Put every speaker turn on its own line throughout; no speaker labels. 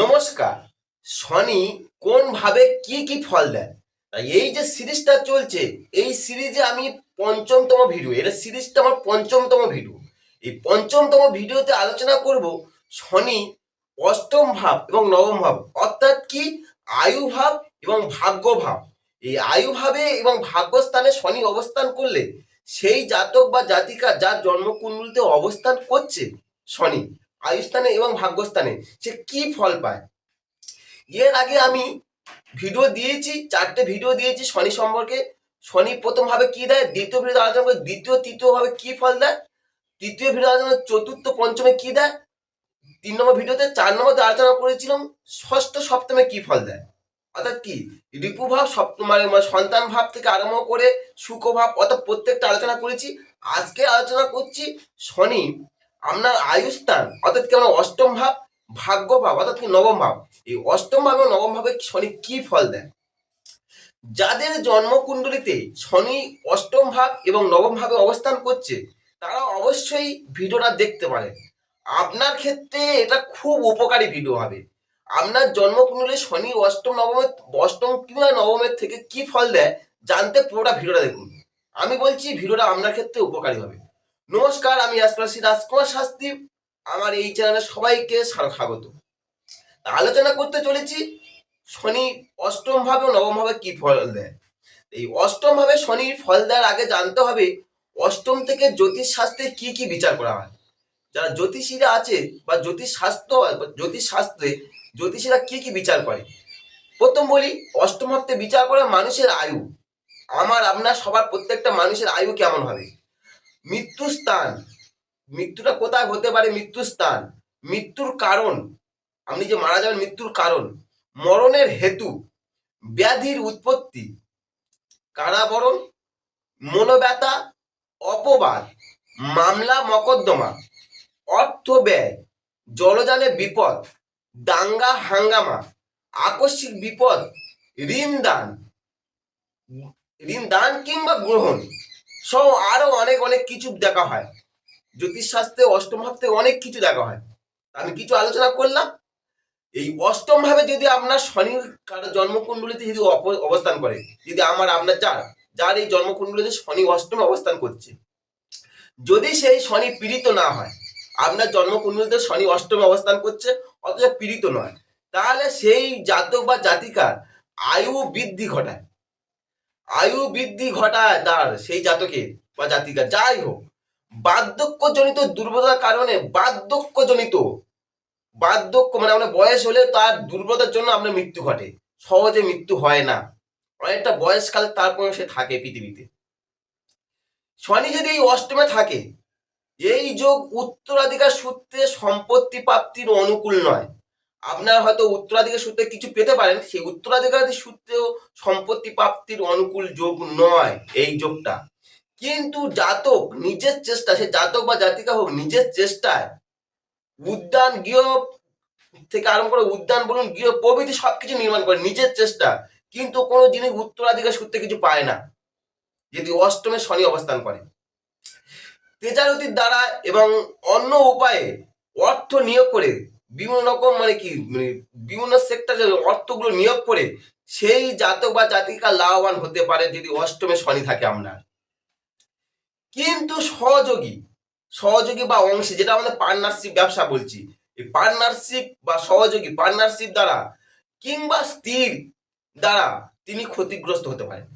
নমস্কার। শনি কোন ভাবে কি কি ফল দেয়? এই যে সিরিজটা চলছে, এই সিরিজে আমি পঞ্চমতম ভিডিও এটা সিরিজটা আমার পঞ্চমতম ভিডিও। এই পঞ্চমতম ভিডিওতে আলোচনা করব শনি অষ্টম ভাব এবং নবম ভাব, অর্থাৎ কি? আয়ু ভাব এবং ভাগ্য ভাব। এই আয়ু ভাবে এবং ভাগ্যস্থানে শনি অবস্থান করলে সেই জাতক বা জাতিকা যার জন্মকুণ্ডলিতে অবস্থান করছে শনি, আয়ুস্থানে এবং ভাগ্যস্থানে, সে কি ফল পায়? এর আগে আমি ভিডিও দিয়েছি, চারটে ভিডিও দিয়েছি শনি সম্পর্কে। শনি প্রথম ভাবে কি দেয়? দ্বিতীয় ভিডিও আলোচনা করে দ্বিতীয় তৃতীয় ভাবে কি ফল দেয়? তৃতীয় ভিডিও আলোচনা চতুর্থ, পঞ্চমে কি দেয়? তিন নম্বর ভিডিওতে চার নম্বর আলোচনা করেছিলাম, ষষ্ঠ, সপ্তমে কি ফল দেয়? অর্থাৎ কি? রিপু ভাব সপ্তম মানে মানে সন্তান ভাব থেকে আরম্ভ করে সুখ ভাব অর্থাৎ প্রত্যেকটা আলোচনা করেছি। আজকে আলোচনা করছি শনি, আপনার আয়ুস্থান, অর্থাৎ কি আমরা অষ্টম ভাব ভাগ্য ভাব অর্থাৎ কি নবম ভাব। এই অষ্টম ভাব এবং নবম ভাবে শনি কি ফল দেয়? যাদের জন্মকুণ্ডলিতে শনি অষ্টম ভাব এবং নবম ভাবে অবস্থান করছে, তারা অবশ্যই ভিডিওটা দেখতে পারে আপনার ক্ষেত্রে এটা খুব উপকারী ভিডিও হবে। আপনার জন্ম জন্মকুণ্ডলে শনি, অষ্টম নবমের অষ্টম কিংবা নবমের থেকে কি ফল দেয় জানতে পুরোটা ভিডিওটা দেখুন। আমি বলছি, ভিডিওটা আপনার ক্ষেত্রে উপকারী হবে। নমস্কার, আমি অ্যাস্ট্রোলজি রাজকুমার শাস্ত্রী আমার এই চ্যানেলে সবাইকে স্বা- স্বাগত। আলোচনা করতে চলেছি, শনি অষ্টম ভাবে নবম ভাবে কি ফল দেয়? এই অষ্টম ভাবে শনির ফল দেওয়ার আগে জানতে হবে, অষ্টম থেকে জ্যোতিষ শাস্ত্রে কি কি বিচার করা হয়? যারা জ্যোতিষীরা আছে বা জ্যোতিষ শাস্ত্র, জ্যোতিষ শাস্ত্রে জ্যোতিষীরা কি কি বিচার করে? প্রথম বলি, অষ্টমত্বে বিচার করে মানুষের আয়ু। আমার, আপনার, সবার প্রত্যেকটা মানুষের আয়ু কেমন হবে? মৃত্যু স্থান। মৃত্যুটা কোথায় হতে পারে? মৃত্যু স্থান। মৃত্যুর কারণ। আপনি যে মারা যাবেন, মৃত্যুর কারণ। মরণের হেতু। ব্যাধির উৎপত্তি। কারাবরণ। মনোব্যথা। অপবাদ। মামলা মকদ্দমা অর্থ ব্যয়। জলজানে বিপদ। দাঙ্গা হাঙ্গামা, আকস্মিক বিপদ, ঋণ দান ঋণ দান কিংবা গ্রহণ সহ আরও অনেক অনেক কিছু দেখা হয়। জ্যোতিষশাস্ত্রে অষ্টম ভাবতে অনেক কিছু দেখা হয়। আমি কিছু আলোচনা করলাম। এই অষ্টম ভাবে যদি আপনার শনি জন্মকুণ্ডলিতে যদি অবস্থান করে, যদি আমার, আপনার যার যার এই জন্মকুণ্ডলিতে শনি অষ্টমে অবস্থান করছে, যদি সেই শনি পীড়িত না হয়, আপনার জন্মকুণ্ডলিতে শনি অষ্টমে অবস্থান করছে অথচ পীড়িত নয়। তাহলে সেই জাতক বা জাতিকার আয়ু বৃদ্ধি ঘটায়। আয়ু বৃদ্ধি ঘটায় তার সেই জাতকের বা জাতিকার। যাই হোক, বার্ধক্যজনিত দুর্বলতার কারণে বার্ধক্যজনিত, বার্ধক্য মানে আমরা বয়স হলে তার দুর্বলতার জন্য আপনার মৃত্যু ঘটে। সহজে মৃত্যু হয় না। অনেকটা বয়সকালে তারপরে সে থাকে পৃথিবীতে। শনি যদি এই অষ্টমে থাকে এই যোগ উত্তরাধিকার সূত্রে সম্পত্তি প্রাপ্তির অনুকূল নয়। আপনার হয়তো উত্তরাধিকার সূত্রে কিছু পেতে পারেন, সেই উত্তরাধিকার সূত্রেও সম্পত্তি প্রাপ্তির অনুকূল যোগ নয় এই যোগটা। কিন্তু জাতক নিজের চেষ্টা, সে জাতক বা জাতিকা হোক, নিজের চেষ্টায় উদ্যান, গৃহ থেকে আরম্ভ করে উদ্যান বলুন, গৃহ প্রভৃতি সবকিছু নির্মাণ করে নিজের চেষ্টা, কিন্তু কোনো জিনিস উত্তরাধিকার সূত্রে কিছু পায় না। যদি অষ্টমে শনি অবস্থান করে। তেজারতির দ্বারা এবং অন্য উপায়ে অর্থ নিয়োগ করে বিভিন্ন রকম মানে কি মানে বিভিন্ন সেক্টরে অর্থগুলো নিয়োগ করে সেই জাতক বা জাতিকা লাভবান হতে পারে যদি অষ্টমে শনি থাকে আপনার। কিন্তু সহযোগী সহযোগী বা অংশী, যেটা আমাদের পার্টনারশিপ ব্যবসা বলছি, এই পার্টনারশিপ বা সহযোগী পার্টনারশিপ দ্বারা কিংবা স্ত্রীর দ্বারা তিনি ক্ষতিগ্রস্ত হতে পারেন।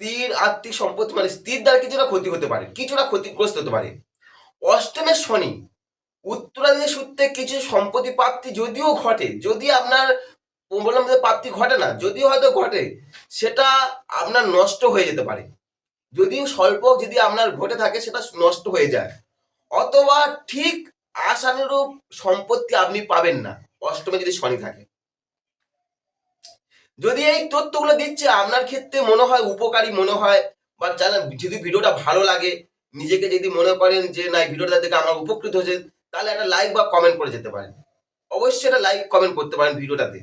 স্ত্রীর আর্থিক সম্পত্তি মানে স্ত্রীর দ্বারা কিছুটা ক্ষতি হতে পারে, কিছুটা ক্ষতিগ্রস্ত হতে পারে। অষ্টমের শনি, উত্তরাধিকার সূত্রে কিছু সম্পত্তি প্রাপ্তি যদিও ঘটে, যদি আপনার বললাম প্রাপ্তি ঘটে না, যদিও হয়তো ঘটে, সেটা আপনার নষ্ট হয়ে যেতে পারে। যদিও স্বল্প, যদি আপনার ঘটে থাকে, সেটা নষ্ট হয়ে যায়। অথবা ঠিক আশানুরূপ সম্পত্তি আপনি পাবেন না, অষ্টমে যদি শনি থাকে। যদি এই তথ্যগুলো দিচ্ছে, আপনার ক্ষেত্রে মনে হয় উপকারী মনে হয়, বা জানেন যদি ভিডিওটা ভালো লাগে, নিজেকে যদি মনে করেন যে না, এই ভিডিওটা দেখে আমার উপকৃত হয়েছে তাহলে একটা লাইক বা কমেন্ট করে যেতে পারেন। অবশ্যই একটা লাইক কমেন্ট করতে পারেন ভিডিওটাতে।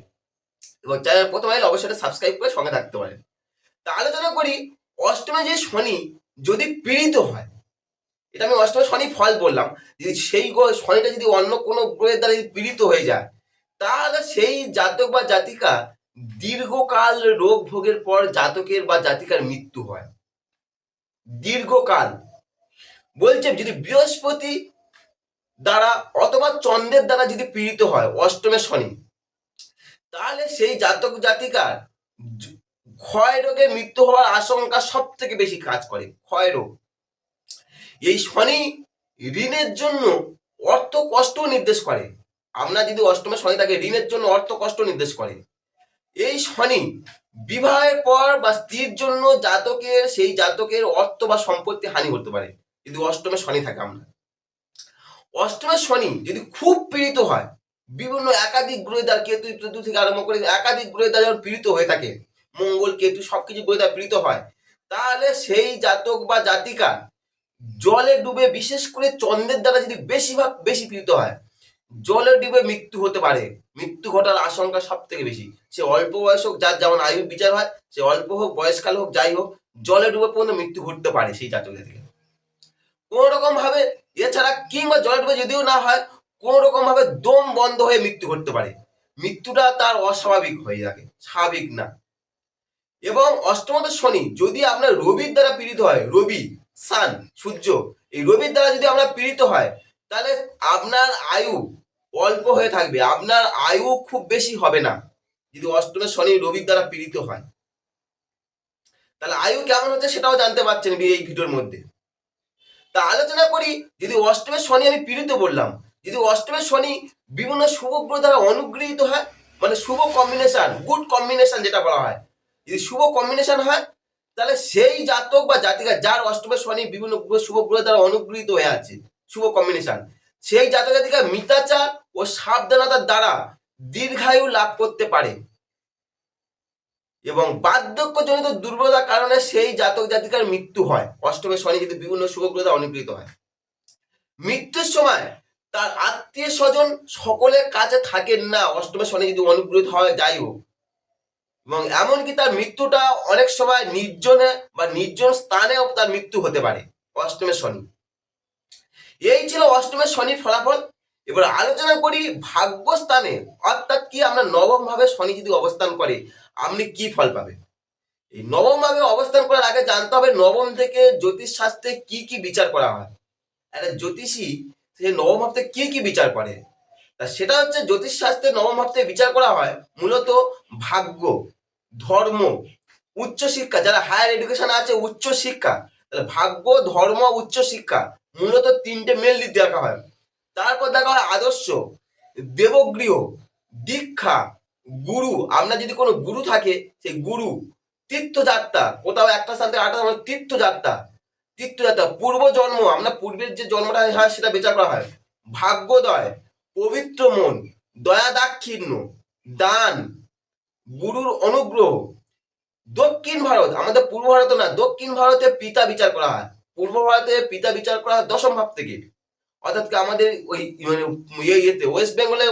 এবং চ্যানেল প্রথমে হলে অবশ্যই একটা সাবস্ক্রাইব করে সঙ্গে থাকতে পারেন। তা আলোচনা করি, অষ্টমে যে শনি যদি পীড়িত হয়, এটা আমি অষ্টমে শনি ফল বললাম, যদি সেই শনিটা যদি অন্য কোনো গ্রহের দ্বারা পীড়িত হয়ে যায়, তাহলে সেই জাতক বা জাতিকা দীর্ঘকাল রোগ ভোগের পর জাতকের বা জাতিকার মৃত্যু হয়। দীর্ঘকাল। বলছে যদি বৃহস্পতি দ্বারা অথবা চন্দ্রের দ্বারা যদি পীড়িত হয়, অষ্টমে শনি, তাহলে সেই জাতক জাতিকার ক্ষয় রোগে মৃত্যু হওয়ার আশঙ্কা সব থেকে বেশি কাজ করে, ক্ষয় রোগ। এই শনি ঋণের জন্য অর্থ কষ্ট নির্দেশ করে। আমরা যদি অষ্টমে শনি থাকে ঋণের জন্য অর্থ কষ্ট নির্দেশ করে। এই শনি বিবাহের পর বা স্ত্রীর জন্য জাতকের, সেই জাতকের অর্থ বা সম্পত্তি হানি করতে পারে। যদি অষ্টমে শনি থাকে আমরা। অষ্টমের শনি যদি খুব পীড়িত হয়, বিভিন্ন একাধিক গ্রহের দ্বারা কেতু কেতু থেকে আরম্ভ করে একাধিক গ্রহের দ্বারা যখন পীড়িত হয়ে থাকে, মঙ্গল, কেতু, সবকিছু গ্রহের দ্বারা পীড়িত হয়, তাহলে সেই জাতক বা জাতিকা জলে ডুবে বিশেষ করে চন্দ্রের দ্বারা যদি বেশিরভাগ বেশি পীড়িত হয় জলে ডুবে মৃত্যু হতে পারে। মৃত্যু ঘটার আশঙ্কা সব থেকে বেশি। সে অল্প বয়স হোক, যার যেমন আয়ু বিচার হয়, সে অল্প হোক, বয়সকাল হোক, যাই হোক জলে ডুবে পর্যন্ত মৃত্যু ঘটতে পারে সেই জাতকের থেকে। কোনো রকম ভাবে এছাড়া কিংবা জলে ডুবে যদিও না হয় কোনো রকম ভাবে দম বন্ধ হয়ে মৃত্যু ঘটতে পারে। মৃত্যুটা তার অস্বাভাবিক হয়ে থাকে, স্বাভাবিক না। এবং অষ্টমত শনি, যদি আপনার রবির দ্বারা পীড়িত হয়, রবি, সান, সূর্য, এই রবির দ্বারা যদি আমরা পীড়িত হয়, তাহলে আপনার আয়ু অল্প হয়ে থাকবে, আপনার আয়ু খুব বেশি হবে না, যদি অষ্টমে শনি রবির দ্বারা পীড়িত হয়। তাহলে আয়ু কেমন হচ্ছে সেটাও জানতে পারছেন এই ভিডিওর মধ্যে। তা আলোচনা করি, যদি অষ্টমের শনি আমি পীড়িত বললাম, যদি অষ্টমের শনি বিভিন্ন শুভ গ্রহ দ্বারা অনুগৃহীত হয় মানে শুভ কম্বিনেশন গুড কম্বিনেশন যেটা বলা হয়, যদি শুভ কম্বিনেশন হয়, তাহলে সেই জাতক বা জাতিকা যার অষ্টমের শনি বিভিন্ন শুভ গ্রহ দ্বারা অনুগৃহীত হয়ে আছে, শুভ কম্বিনেশন সেই জাতক জাতিকা মিতাচার ও সাবধানতার দ্বারা দীর্ঘায়ু লাভ করতে পারে। এবং বার্ধক্যজনিত দুর্বলতার কারণে সেই জাতক জাতিকার মৃত্যু হয়। অষ্টমের শনি যদি বিভিন্ন শুভ গ্রহ দ্বারা অনুগৃহীত হয়। মৃত্যুর সময় তার আত্মীয় স্বজন সকলের কাছে থাকেন না। অষ্টমের শনি যদি অনুগৃহীত হয়, যাই হোক। এবং এমনকি তার মৃত্যুটা অনেক সময় নির্জনে বা নির্জন স্থানেও তার মৃত্যু হতে পারে অষ্টমের শনি। এই ছিল অষ্টমের শনির ফলাফল। এবার আলোচনা করি ভাগ্যস্থানে, অর্থাৎ কি আমরা নবম ভাবে শনি যদি অবস্থান করে, আপনি কি ফল পাবেন? এই নবম ভাবে অবস্থান করার আগে জানতে হবে নবম থেকে জ্যোতিষ শাস্ত্রে কি কি বিচার করা হয়। একটা জ্যোতিষী, সে নবম ভাব থেকে কি কি বিচার করে? তা সেটা হচ্ছে জ্যোতিষ শাস্ত্রে নবম ভাব থেকে বিচার করা হয় মূলত ভাগ্য, ধর্ম, উচ্চ শিক্ষা। যারা হায়ার এডুকেশন আছে, উচ্চ শিক্ষা, তাহলে ভাগ্য, ধর্ম, উচ্চ শিক্ষা, মূলত তিনটে মেল দিতে দেখা হয়। তারপর দেখা হয় আদর্শ, দেবগৃহ, দীক্ষা, গুরু। আমরা যদি কোনো গুরু থাকে সেই গুরু। তীর্থযাত্রা, কোথাও একটা স্থান থেকে আটটা তীর্থযাত্রা। তীর্থযাত্রা পূর্ব জন্ম আমরা পূর্বের যে জন্মটা হয় সেটা বিচার করা হয়। ভাগ্যোদয়, পবিত্র মন দয়া দাক্ষিণ্য দান, গুরুর অনুগ্রহ। দক্ষিণ ভারত, আমাদের পূর্ব ভারত না, দক্ষিণ ভারতে পিতা বিচার করা হয়। পূর্ব ভারতে পিতা বিচার করা হয় দশম ভাব থেকে। অর্থাৎ আমাদের ওই মানে ইয়ে ইয়েতে ওয়েস্ট বেঙ্গলে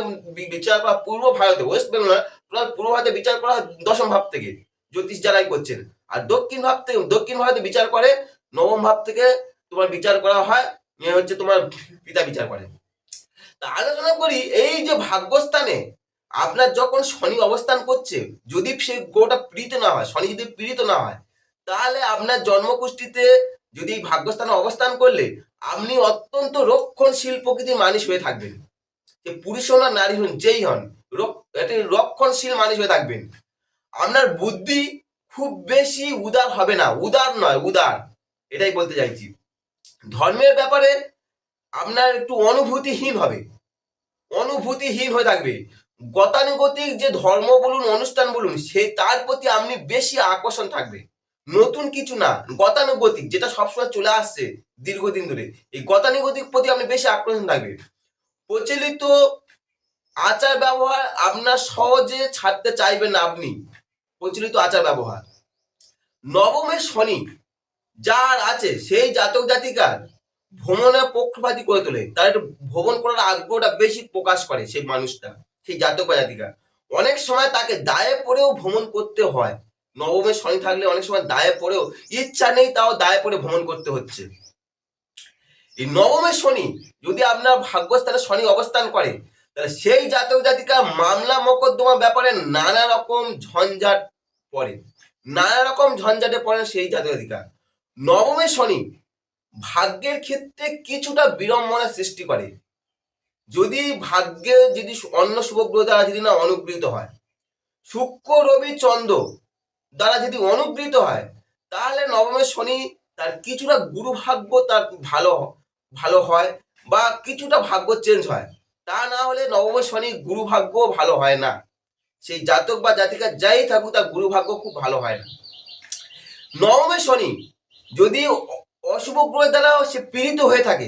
বিচার করা পূর্ব ভারতে ওয়েস্ট বেঙ্গল পূর্ব ভারতে বিচার করা দশম ভাব থেকে জ্যোতিষ যারাই করছেন। আর দক্ষিণ ভাব থেকে, দক্ষিণ ভারতে বিচার করে, নবম ভাব থেকে তোমার বিচার করা হয় হচ্ছে তোমার পিতা বিচার করে তা আলোচনা করি, এই যে ভাগ্যস্থানে আপনার যখন শনি অবস্থান করছে, যদি সেই গ্রহটা পীড়িত না হয়, শনি যদি পীড়িত না হয়, তাহলে আপনার জন্মকুষ্ঠিতে যদি এই ভাগ্যস্থানে অবস্থান করলে আপনি অত্যন্ত রক্ষণশীল প্রকৃতির মানুষ হয়ে থাকবেন। সে পুরুষ হন আর নারী হন, যেই হন একটি রক্ষণশীল মানুষ হয়ে থাকবেন। আপনার বুদ্ধি খুব বেশি উদার হবে না, উদার নয়, উদার। এটাই বলতে চাইছি। ধর্মের ব্যাপারে আপনার একটু অনুভূতিহীন হবে, অনুভূতিহীন হয়ে থাকবে। গতানুগতিক যে ধর্ম বলুন, অনুষ্ঠান বলুন, সে তার প্রতি আপনি বেশি আকর্ষণ থাকবে। নতুন কিছু না, গতানুগতিক, যেটা সবসময় চলে আসছে দীর্ঘদিন ধরে। এই গতানুগতিক প্রতি আপনি বেশি আকর্ষণ থাকবে প্রচলিত আচার ব্যবহার আপনার সহজে ছাড়তে চাইবেন না আপনি। প্রচলিত আচার ব্যবহার। নবমের শনি যার আছে, সেই জাতক জাতিকার ভ্রমণের পক্ষপাতী করে তোলে। তার একটু ভ্রমণ করার আগ্রহটা বেশি প্রকাশ করে সেই মানুষটা, সেই জাতক বা জাতিকা অনেক সময় তাকে দায়ে পড়েও ভ্রমণ করতে হয়। নবমের শনি থাকলে অনেক সময় দায়ে পড়েও ইচ্ছা নেই তাও দায়ে পড়ে ভ্রমণ করতে হচ্ছে। এই নবমে শনি যদি আপনার ভাগ্যস্থানে শনি অবস্থান করে, তাহলে সেই জাতক জাতিকা মামলা মোকদ্দমা ব্যাপারে নানা রকম ঝঞ্ঝাট পড়ে। নানা রকম ঝঞ্ঝাটে পড়েন সেই জাতক জাতিকা। নবমে শনি ভাগ্যের ক্ষেত্রে কিছুটা বিড়ম্বনা সৃষ্টি করে। যদি ভাগ্যে যদি অন্য শুভগ্রহ দ্বারা যদি না অনুগৃহীত হয়, শুক্র, রবি, চন্দ্র দ্বারা যদি অনুগৃহীত হয়, তাহলে নবমের শনি তার কিছুটা গুরু ভাগ্য তার ভালো ভালো হয় বা কিছুটা ভাগ্য চেঞ্জ হয়। তা না হলে নবমের শনি গুরু ভাগ্য ভালো হয় না। সেই জাতক বা জাতিকা যাই থাকুক, তার গুরু ভাগ্য খুব ভালো হয় না। নবমের শনি যদি অশুভ গ্রহ দ্বারা সে পীড়িত হয়ে থাকে,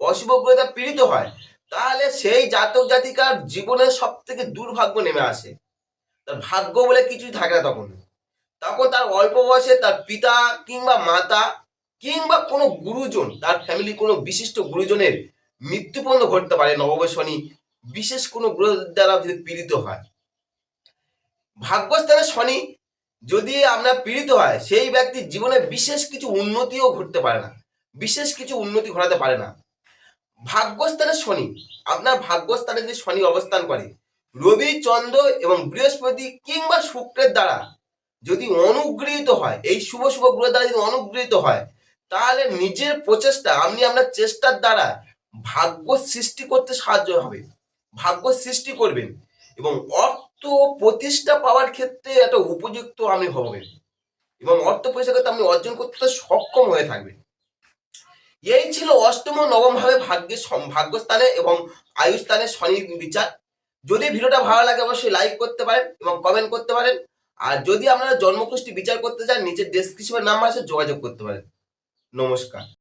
অশুভ গ্রহ দ্বারা পীড়িত হয়, তাহলে সেই জাতক জাতিকার জীবনের সব থেকে দুর্ভাগ্য নেমে আসে। তার ভাগ্য বলে কিছুই থাকে না তখন। তখন তার অল্প বয়সে তার পিতা কিংবা মাতা কিংবা কোনো গুরুজন, তার ফ্যামিলি কোনো বিশিষ্ট গুরুজনের মৃত্যু পর্যন্ত ঘটতে পারে নবম শনি বিশেষ কোনো গ্রহ দ্বারা যদি পীড়িত হয়। ভাগ্যস্থানে শনি যদি আপনার পীড়িত হয়, সেই ব্যক্তির জীবনে বিশেষ কিছু উন্নতিও ঘটতে পারে না, বিশেষ কিছু উন্নতি ঘটাতে পারে না। ভাগ্যস্থানে শনি, আপনার ভাগ্যস্থানে যদি শনি অবস্থান করে, রবি, চন্দ্র এবং বৃহস্পতি কিংবা শুক্রের দ্বারা যদি অনুগৃহীত হয়, এই শুভ শুভ গ্রহ দ্বারা যদি অনুগৃহীত হয়, তাহলে নিজের প্রচেষ্টা, আপনি আপনার চেষ্টার দ্বারা ভাগ্য সৃষ্টি করতে সাহায্য হবে, ভাগ্য সৃষ্টি করবেন এবং অর্থ প্রতিষ্ঠা পাওয়ার ক্ষেত্রে একটা উপযুক্ত আপনি হবেন এবং অর্থ পয়সা করতে আপনি অর্জন করতে সক্ষম হয়ে থাকবেন। এই ছিল অষ্টম নবম ভাবে ভাগ্যের ভাগ্যস্থানে এবং আয়ুস্থানে শনির বিচার। যদি ভিডিওটা ভালো লাগে, অবশ্যই লাইক করতে পারেন এবং কমেন্ট করতে পারেন। আর যদি আপনারা জন্মকোষ্ঠী বিচার করতে চান নিচের ডেসক্রিপশনের নাম্বার আছে যোগাযোগ করতে পারেন। নমস্কার।